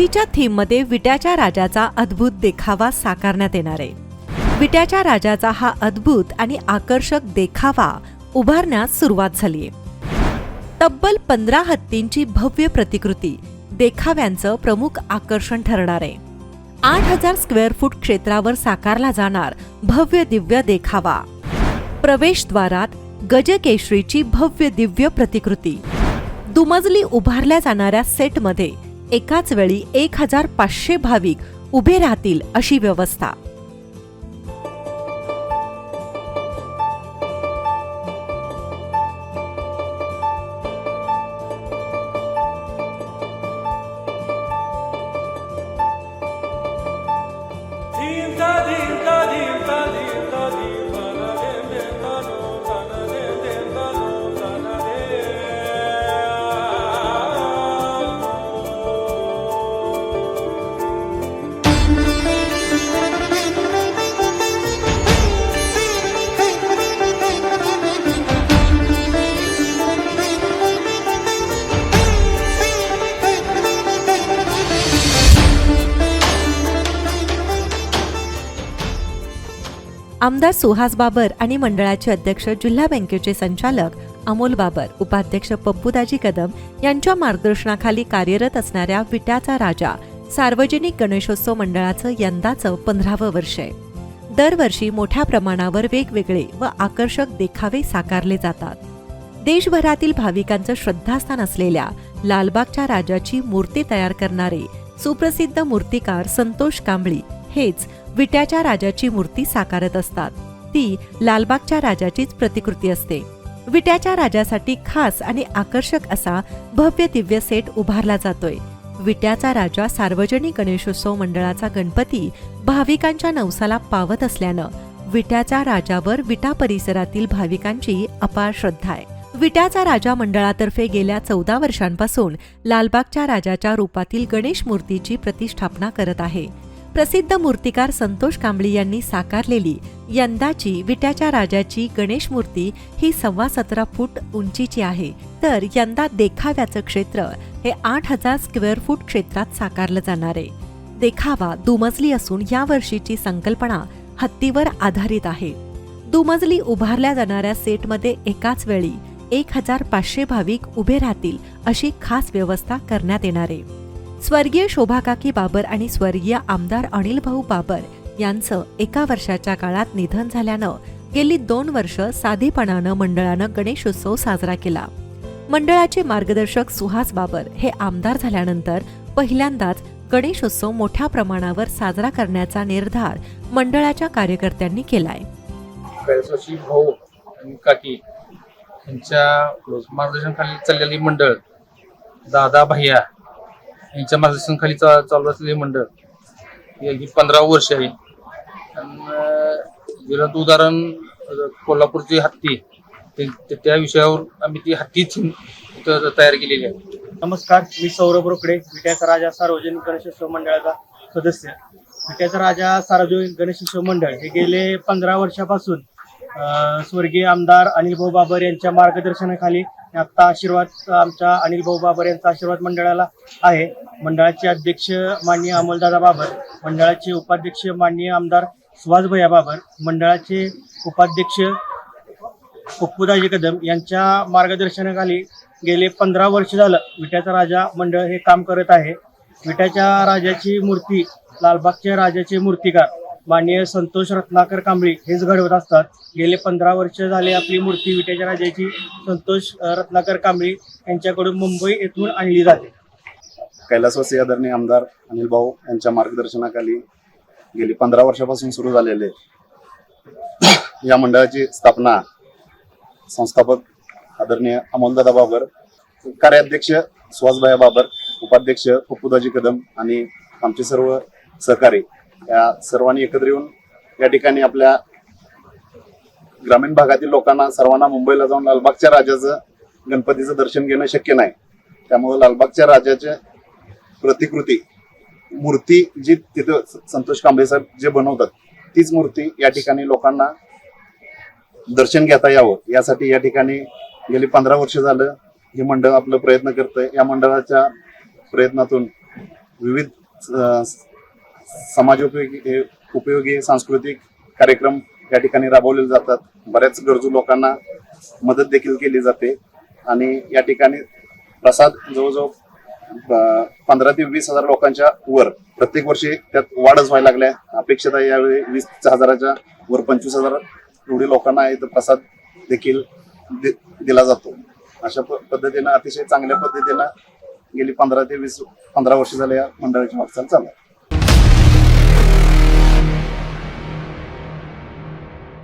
गणपतीच्या थीममध्ये विट्याच्या राजाचा अद्भुत देखावा साकारण्यात येणार आहे. विट्याच्या राजाचा हा अद्भुत आणि आकर्षक देखावा उभारण्यास सुरुवात झालीय. तब्बल पंधरा हत्तींची भव्य प्रतिकृती देखाव्यांचं प्रमुख आकर्षण ठरणार आहे. आठ हजार स्क्वेअर फूट क्षेत्रावर साकारला जाणार भव्य दिव्य देखावा. प्रवेशद्वारात गजकेशरीची भव्य दिव्य प्रतिकृती. दुमजली उभारल्या जाणाऱ्या सेटमध्ये एकाच वेळी एक हजार पाचशे भाविक उभे राहतील अशी व्यवस्था. Dim आमदार सुहास बाबर आणि मंडळाचे अध्यक्ष जिल्हा बँकेचे संचालक अमोल बाबर उपाध्यक्ष पप्पूदाजी कदम यांच्या मार्गदर्शनाखाली कार्यरत असणाऱ्या विट्याचा राजा सार्वजनिक गणेशोत्सव मंडळाचं यंदाचं पंधरावं वर्ष. आहे दरवर्षी मोठ्या प्रमाणावर वेगवेगळे व आकर्षक देखावे साकारले जातात. देशभरातील भाविकांचं श्रद्धास्थान असलेल्या लालबागच्या राजाची मूर्ती तयार करणारे सुप्रसिद्ध मूर्तिकार संतोष कांबळी हेच विट्याच्या राजाची मूर्ती साकारत असतात. ती लालबागच्या राजाचीच प्रतिकृती असते. विट्याच्या राजासाठी खास आणि आकर्षक असा भव्य दिव्य सेट उभारला जातोय. विट्याचा राजा सार्वजनिक गणेशोत्सव मंडळाचा गणपती भाविकांच्या नवसाला पावत असल्यानं विट्याच्या राजावर विटा परिसरातील भाविकांची अपार श्रद्धा आहे. विट्याचा राजा मंडळातर्फे गेल्या चौदा वर्षांपासून लालबागच्या राजाच्या रूपातील गणेश मूर्तीची प्रतिष्ठापना करत आहे. प्रसिद्ध मूर्तिकार संतोष कांबळी यांनी साकारलेली यंदाची विट्याच्या राजाची गणेश मूर्ती ही सव्वा सतरा फूट उंचीची आहे. तर यंदा देखाव्याचं क्षेत्र हे आठ हजार स्क्वेअर फूट क्षेत्रात साकारलं जाणार आहे. देखावा दुमजली असून या वर्षीची संकल्पना हत्तीवर आधारित आहे. दुमजली उभारल्या जाणाऱ्या सेटमध्ये एकाच वेळी एक हजार पाचशे भाविक उभे राहतील अशी खास व्यवस्था करण्यात येणार आहे. स्वर्गीय शोभाकाकी बाबर आणि स्वर्गीय आमदार अनिल भाऊ बाबर यांचं एका वर्षाच्या काळात निधन झाल्यानं गेली दोन वर्ष साधेपणानं मंडळानं गणेशोत्सव साजरा केला. मंडळाचे मार्गदर्शक सुहास बाबर हे आमदार झाल्यानंतर पहिल्यांदाच गणेशोत्सव मोठ्या प्रमाणावर साजरा करण्याचा निर्धार मंडळाच्या कार्यकर्त्यांनी केलाय. भाऊ काकी यांच्या मार्गदर्शनाखाली चाललेली मंडळ दादा भैया यांच्या मार्गदर्शनाखाली चा- चालू असलेले मंडळ ही पंधरा वर्ष आहे. आणि अं, उदाहरण कोल्हापूरची हत्ती त्या विषयावर आम्ही ती हत्ती तयार केलेली आहे. नमस्कार मी सौरभ रोकडे विट्याचा राजा सार्वजनिक गणेशोत्सव मंडळाचा सदस्य. विट्याचा राजा सार्वजनिक गणेशोत्सव मंडळ हे गेले पंधरा वर्षापासून स्वर्गीय आमदार अनिल भाऊ बाबर यांच्या मार्गदर्शनाखाली आता आशीर्वाद आमच्या अनिल भाऊ बाबर यांचा आशीर्वाद मंडळाला आहे. मंडळाचे अध्यक्ष माननीय अमोलदादा बाबर मंडळाचे उपाध्यक्ष माननीय आमदार सुहासभैया बाबर मंडळाचे उपाध्यक्ष पप्पूदाजी कदम यांच्या मार्गदर्शनाखाली गेले पंधरा वर्ष झालं विट्याचा राजा मंडळ हे काम करत आहे. विट्याच्या राजाची मूर्ती लालबागच्या राजाचे मूर्तिकार माननीय संतोष रत्नाकर कांबळी हेच घडवत असतात. गेले पंधरा वर्ष झाले आपली मूर्ती विट्याच्या राजाची संतोष रत्नाकर कांबळी यांच्याकडून मुंबई येथून आणली जाते. कैलासवासी आदरणीय आमदार अनिल भाऊ यांच्या मार्गदर्शनाखाली गेली पंधरा वर्षापासून सुरू झालेले या मंडळाची स्थापना संस्थापक आदरणीय अमोलदादा बाबर कार्याध्यक्ष सुहासभाई बाबर उपाध्यक्ष पप्पूदाजी कदम आणि आमचे सर्व सहकारी या सर्वांनी एकत्र येऊन या ठिकाणी आपल्या ग्रामीण भागातील लोकांना सर्वांना मुंबईला जाऊन लालबागच्या राजाचं गणपतीचं दर्शन घेणं शक्य नाही. त्यामुळे लालबागच्या राजाचे प्रतिकृती मूर्ती जी तिथं संतोष कांबळे साहेब जे बनवतात तीच मूर्ती या ठिकाणी लोकांना दर्शन घेता यावं. यासाठी या ठिकाणी गेली पंधरा वर्ष झालं हे मंडळ आपलं प्रयत्न करतंय. या मंडळाच्या प्रयत्नातून विविध समाजोपयोगी हे उपयोगी सांस्कृतिक कार्यक्रम या ठिकाणी राबवले जातात. बऱ्याच गरजू लोकांना मदत देखील केली जाते. आणि या ठिकाणी प्रसाद जवळजवळ पंधरा ते वीस हजार लोकांच्या वर प्रत्येक वर्षी त्यात वाढच व्हायला लागल्या अपेक्षित आहे यावेळी वीस हजाराच्या वर पंचवीस हजार एवढे लोकांना इथं प्रसाद देखील दि- दिला जातो. अशा प- पद्धतीनं अतिशय चांगल्या पद्धतीनं गेली पंधरा ते वीस पंधरा वर्ष झाले या मंडळाची वाटचाल चालू आहे.